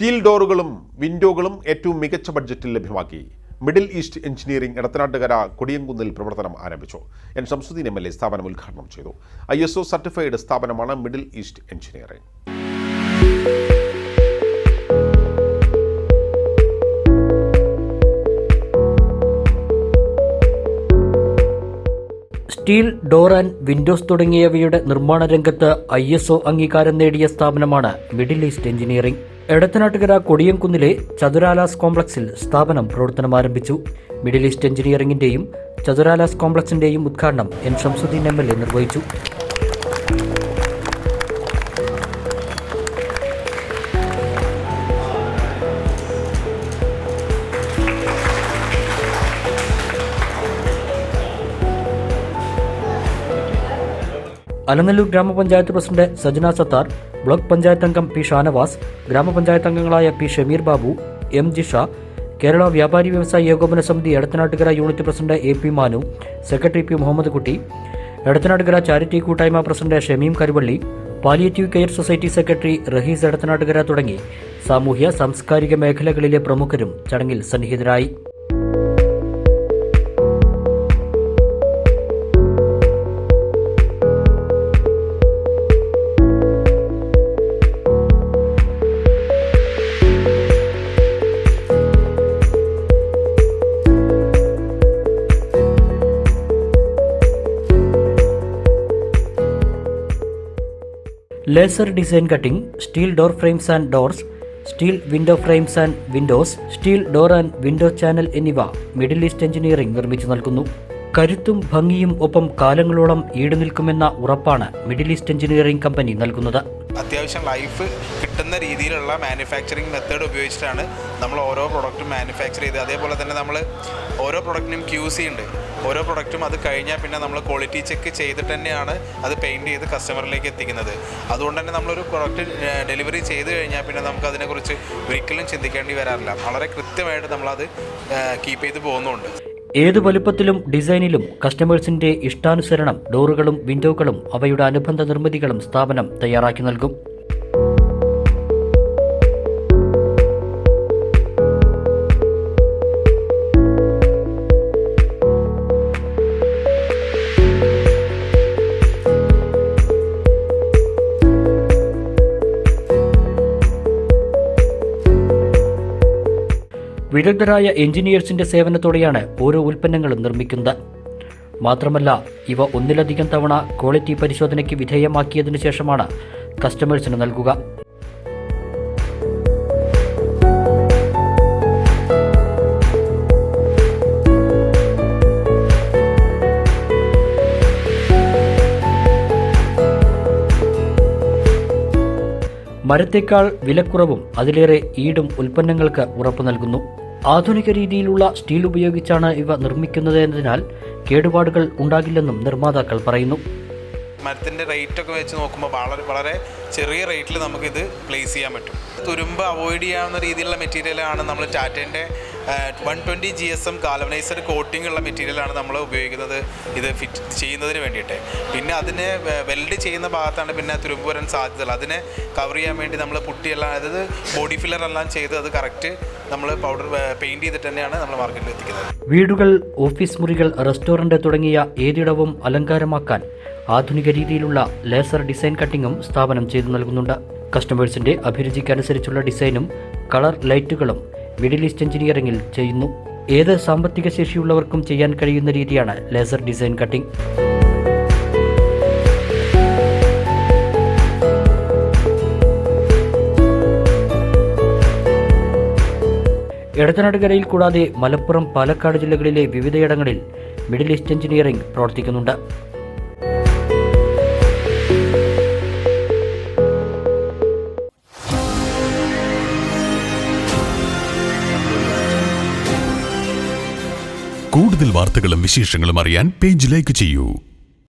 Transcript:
Steel ഡോറുകളും വിൻഡോകളും ഏറ്റവും മികച്ച ബഡ്ജറ്റിൽ ലഭ്യമാക്കി. മിഡിൽ ഈസ്റ്റ് എഞ്ചിനീയറിംഗ് ഇടത്തനാട്ടുകര കൊടിയങ്കുന്നിൽ പ്രവർത്തനം ആരംഭിച്ചു. N Shamsuddin M L A സ്ഥാപനം ഉദ്ഘാടനം ചെയ്തു. ഐ എസ് ഒ സർട്ടിഫൈഡ് സ്ഥാപനമാണ് middle east engineering steel door and windows തുടങ്ങിയവയുടെ നിർമ്മാണ രംഗത്ത് ഐ എസ് ഒ അംഗീകാരം നേടിയ സ്ഥാപനമാണ് മിഡിൽ ഈസ്റ്റ് എഞ്ചിനീയറിംഗ് എടത്തനാട്ടുകര കൊടിയംകുന്നിലെ ചതുരാലാസ് കോംപ്ലക്സിൽ സ്ഥാപനം പ്രവർത്തനം ആരംഭിച്ചു. മിഡിൽ ഈസ്റ്റ് എഞ്ചിനീയറിംഗിന്റെയും ചതുരാലാസ് കോംപ്ലക്സിന്റെയും ഉദ്ഘാടനം N Shamsuddin M L A നിർവഹിച്ചു. അലനല്ലൂർ ഗ്രാമപഞ്ചായത്ത് പ്രസിഡന്റ് സജന സത്താർ ബ്ലോക്ക് പഞ്ചായത്ത് അംഗം പി ഷാനവാസ് ഗ്രാമപഞ്ചായത്ത് അംഗങ്ങളായ പി ഷമീർ ബാബു എം ജിഷ കേരള വ്യാപാരി വ്യവസായ ഏകോപന സമിതി Edathanattukara unit president A P Manu secretary P Muhammad Kutty Edathanattukara charity കൂട്ടായ്മ president Shameem Karuvalli palliative care society secretary Rahees Edathanattukara തുടങ്ങി. സാമൂഹ്യ സാംസ്കാരിക മേഖലകളിലെ പ്രമുഖരും ചടങ്ങിൽ സന്നിഹിതരായി. Laser design cutting steel door frames and doors steel window frames and windows steel door and window channel എന്നിവ middle east engineering നിർമ്മിച്ചു നൽകുന്നു. കരുത്തും ഭംഗിയും ഒപ്പം കാലങ്ങളോളം ഈട് നിൽക്കുമെന്ന ഉറപ്പാണ് മിഡിൽ ഈസ്റ്റ് എഞ്ചിനീയറിംഗ് കമ്പനി നൽകുന്നത്. അത്യാവശ്യം ലൈഫ് കിട്ടുന്ന രീതിയിലുള്ള മാനുഫാക്ചറിങ് മെത്തേഡ് ഉപയോഗിച്ചിട്ടാണ് നമ്മൾ ഓരോ പ്രൊഡക്റ്റും മാനുഫാക്ചർ ചെയ്ത് അതേപോലെ തന്നെ നമ്മൾ ഓരോ പ്രൊഡക്റ്റിനും ക്യൂ സി ഉണ്ട്. ഓരോ പ്രൊഡക്റ്റും അത് കഴിഞ്ഞാൽ പിന്നെ നമ്മൾ ക്വാളിറ്റി ചെക്ക് ചെയ്തിട്ട് തന്നെയാണ് അത് പെയിന്റ് ചെയ്ത് കസ്റ്റമറിലേക്ക് എത്തിക്കുന്നത്. അതുകൊണ്ട് തന്നെ നമ്മളൊരു പ്രൊഡക്റ്റ് ഡെലിവറി ചെയ്ത് കഴിഞ്ഞാൽ പിന്നെ നമുക്ക് അതിനെക്കുറിച്ച് ഒരിക്കലും ചിന്തിക്കേണ്ടി വരാറില്ല. വളരെ കൃത്യമായിട്ട് നമ്മളത് കീപ്പ് ചെയ്ത് പോകുന്നുണ്ട്. ഏത് വലുപ്പത്തിലും ഡിസൈനിലും കസ്റ്റമേഴ്സിന്റെ ഇഷ്ടാനുസരണം ഡോറുകളും വിൻഡോകളും അവയുടെ അനുബന്ധ നിർമ്മിതികളും സ്ഥാപനം തയ്യാറാക്കി നൽകും. വിദഗ്ധരായ എഞ്ചിനീയേഴ്സിന്റെ സേവനത്തോടെയാണ് ഓരോ ഉൽപ്പന്നങ്ങളും നിർമ്മിക്കുന്നത്. മാത്രമല്ല ഇവ ഒന്നിലധികം തവണ ക്വാളിറ്റി പരിശോധനയ്ക്ക് വിധേയമാക്കിയതിനു ശേഷമാണ് കസ്റ്റമേഴ്സിന് നൽകുക. മരത്തേക്കാൾ വിലക്കുറവും അതിലേറെ ഈടും ഉൽപ്പന്നങ്ങൾക്ക് ഉറപ്പു നൽകുന്നു. ആധുനിക രീതിയിലുള്ള സ്റ്റീൽ ഉപയോഗിച്ചാണ് ഇവ നിർമ്മിക്കുന്നത് എന്നതിനാൽ കേടുപാടുകൾ ഉണ്ടാകില്ലെന്നും നിർമ്മാതാക്കൾ പറയുന്നു. മരത്തിന്റെ റേറ്റ് ഒക്കെ വെച്ച് നോക്കുമ്പോൾ വളരെ വളരെ ചെറിയ റേറ്റിൽ നമുക്കിത് പ്ലേസ് ചെയ്യാൻ പറ്റും. തുരുമ്പ് അവോയ്ഡ് ചെയ്യാവുന്ന രീതിയിലുള്ള മെറ്റീരിയലാണ് നമ്മൾ ടാറ്റേന്റെ one twenty G S M galvanised coating ഉള്ള മെറ്റീരിയലാണ് നമ്മൾ ഉപയോഗിക്കുന്നത് ഇത് ഫിറ്റ് ചെയ്യുന്നതിന് വേണ്ടിയിട്ട്. പിന്നെ അതിനെ വെൽഡ് ചെയ്യുന്ന ഭാഗത്താണ് പിന്നെ തുരുമ്പ് വരാൻ സാധ്യതയുള്ളത്. അതിനെ കവർ ചെയ്യാൻ വേണ്ടി നമ്മൾ പുട്ടിയെല്ലാം അതായത് ബോഡി ഫില്ലർ എല്ലാം ചെയ്ത് അത് കറക്റ്റ് നമ്മൾ പൗഡർ പെയിന്റ് ചെയ്തിട്ട് തന്നെയാണ് നമ്മൾ മാർക്കറ്റിൽ എത്തിക്കുന്നത്. വീടുകൾ ഓഫീസ് മുറികൾ റെസ്റ്റോറന്റ് തുടങ്ങിയ ഏതിടവും അലങ്കാരമാക്കാൻ ആധുനിക രീതിയിലുള്ള ലേസർ ഡിസൈൻ കട്ടിങ്ങും സ്ഥാപനം ചെയ്തു നൽകുന്നുണ്ട്. കസ്റ്റമേഴ്സിന്റെ അഭിരുചിക്കനുസരിച്ചുള്ള ഡിസൈനും കളർ ലൈറ്റുകളും മിഡിൽ ഈസ്റ്റ് എഞ്ചിനീയറിംഗിൽ ചെയ്യുന്നു. ഏത് സാമ്പത്തിക ശേഷിയുള്ളവർക്കും ചെയ്യാൻ കഴിയുന്ന രീതിയാണ് ലേസർ ഡിസൈൻ കട്ടിംഗ് എടത്തനാട്ടുകരയിൽ കൂടാതെ മലപ്പുറം പാലക്കാട് ജില്ലകളിലെ വിവിധയിടങ്ങളിൽ മിഡിൽ ഈസ്റ്റ് എഞ്ചിനീയറിംഗ് പ്രവർത്തിക്കുന്നുണ്ട്. കൂടുതൽ വാർത്തകളും വിശേഷങ്ങളും അറിയാൻ പേജ് ലൈക്ക് ചെയ്യൂ.